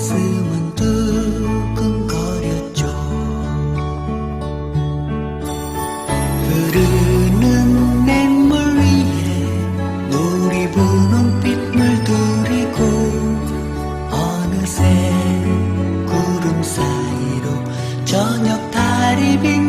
가슴은 두근거렸죠. 흐르는 냇물 위에 노리 부는 빛물 두리고 어느새 구름 사이로 저녁 달이 비